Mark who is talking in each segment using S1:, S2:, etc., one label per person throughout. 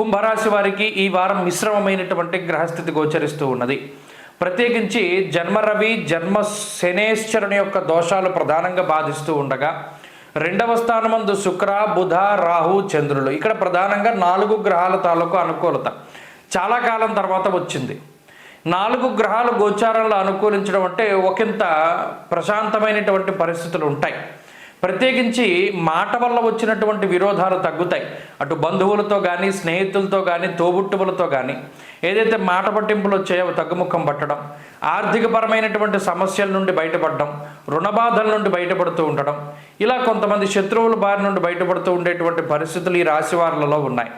S1: కుంభరాశి వారికి ఈ వారం మిశ్రమమైనటువంటి గ్రహస్థితి గోచరిస్తూ ఉన్నది. ప్రత్యేకించి జన్మరవి జన్మ శనేశ్వరుని యొక్క దోషాలు ప్రధానంగా బాధిస్తూ ఉండగా రెండవ స్థానమందు శుక్ర బుధ రాహు చంద్రులు. ఇక్కడ ప్రధానంగా నాలుగు గ్రహాల తాలూకు అనుకూలత. చాలా కాలం తర్వాత వచ్చింది. నాలుగు గ్రహాలు గోచారంలో అనుకూలించడం అంటే ఒకంత ప్రశాంతమైనటువంటి పరిస్థితులు ఉంటాయి. ప్రత్యేకించి మాట వల్ల వచ్చినటువంటి విరోధాలు తగ్గుతాయి. అటు బంధువులతో కానీ స్నేహితులతో కానీ తోబుట్టువులతో కానీ ఏదైతే మాట పట్టింపులు వచ్చాయో తగ్గుముఖం పట్టడం ఆర్థికపరమైనటువంటి సమస్యల నుండి బయటపడడం రుణబాధల నుండి బయటపడుతూ ఉండడం ఇలా కొంతమంది శత్రువుల బారి నుండి బయటపడుతూ ఉండేటువంటి పరిస్థితులు ఈ రాశి వారులలో ఉన్నాయి.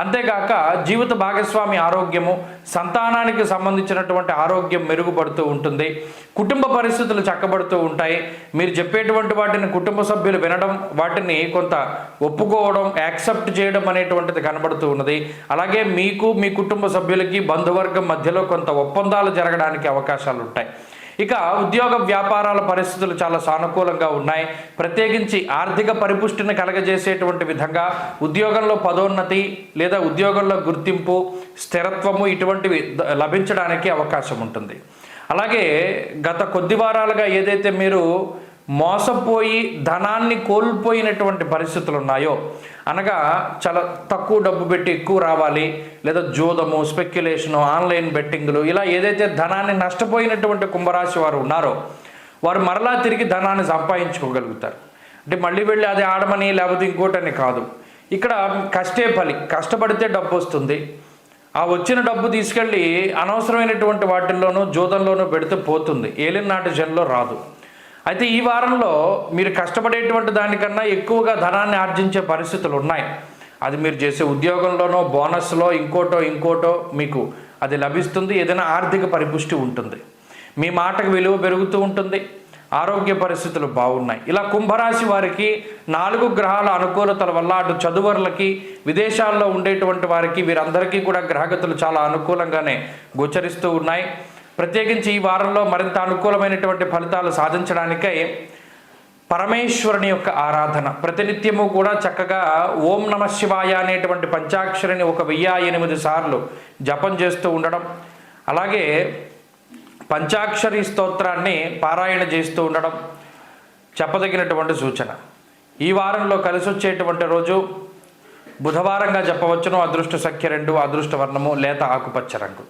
S1: అంతేగాక జీవిత భాగస్వామి ఆరోగ్యము సంతానానికి సంబంధించినటువంటి ఆరోగ్యం మెరుగుపడుతూ ఉంటుంది. కుటుంబ పరిస్థితులు చక్కబడుతూ ఉంటాయి. మీరు చెప్పేటువంటి వాటిని కుటుంబ సభ్యులు వినడం వాటిని కొంత ఒప్పుకోవడం యాక్సెప్ట్ చేయడం అనేటువంటిది కనబడుతూ ఉన్నది. అలాగే మీకు మీ కుటుంబ సభ్యులకి బంధువర్గం మధ్యలో కొంత ఒప్పందాలు జరగడానికి అవకాశాలు ఉంటాయి. ఇక ఉద్యోగ వ్యాపారాల పరిస్థితులు చాలా సానుకూలంగా ఉన్నాయి. ప్రత్యేకించి ఆర్థిక పరిపుష్టిని కలగజేసేటువంటి విధంగా ఉద్యోగంలో పదోన్నతి లేదా ఉద్యోగంలో గుర్తింపు స్థిరత్వము ఇటువంటివి లభించడానికి అవకాశం ఉంటుంది. అలాగే గత కొద్ది వారాలుగా ఏదైతే మీరు మోసపోయి ధనాన్ని కోల్పోయినటువంటి పరిస్థితులు ఉన్నాయో అనగా చాలా తక్కువ డబ్బు పెట్టి ఎక్కువ రావాలి లేదా జూదము స్పెక్యులేషను ఆన్లైన్ బెట్టింగ్లు ఇలా ఏదైతే ధనాన్ని నష్టపోయినటువంటి కుంభరాశి వారు ఉన్నారో వారు మరలా తిరిగి ధనాన్ని సంపాదించుకోగలుగుతారు. అంటే మళ్ళీ వెళ్ళి అది ఆడమని లేకపోతే ఇంకోటని కాదు. ఇక్కడ కష్టే ఫలి కష్టపడితే డబ్బు వస్తుంది. ఆ వచ్చిన డబ్బు తీసుకెళ్ళి అనవసరమైనటువంటి వాటిల్లోనూ జూదంలోనూ పెడితే పోతుంది. ఏలినాటి జన్లో రాదు. అయితే ఈ వారంలో మీరు కష్టపడేటువంటి దానికన్నా ఎక్కువగా ధనాన్ని ఆర్జించే పరిస్థితులు ఉన్నాయి. అది మీరు చేసే ఉద్యోగంలోనో బోనస్లో ఇంకోటో ఇంకోటో మీకు అది లభిస్తుంది. ఏదైనా ఆర్థిక పరిపుష్టి ఉంటుంది. మీ మాటకు విలువ పెరుగుతూ ఉంటుంది. ఆరోగ్య పరిస్థితులు బాగున్నాయి. ఇలా కుంభరాశి వారికి నాలుగు గ్రహాల అనుకూలతల వల్ల అటు చదువర్లకి విదేశాల్లో ఉండేటువంటి వారికి వీరందరికీ కూడా గ్రహగతులు చాలా అనుకూలంగానే గోచరిస్తూ ఉన్నాయి. ప్రత్యేకించి ఈ వారంలో మరింత అనుకూలమైనటువంటి ఫలితాలు సాధించడానికై పరమేశ్వరుని యొక్క ఆరాధన. ప్రతినిత్యము కూడా చక్కగా ఓం నమ శివాయ అనేటువంటి పంచాక్షరిని ఒక వెయ్యి ఎనిమిది సార్లు జపం చేస్తూ ఉండడం. అలాగే పంచాక్షరి స్తోత్రాన్ని పారాయణ చేస్తూ ఉండడం చెప్పదగినటువంటి సూచన. ఈ వారంలో కలిసి వచ్చేటువంటి రోజు బుధవారంగా చెప్పవచ్చును అదృష్ట సంఖ్య రెండు అదృష్ట వర్ణము లేత ఆకుపచ్చ రంగు.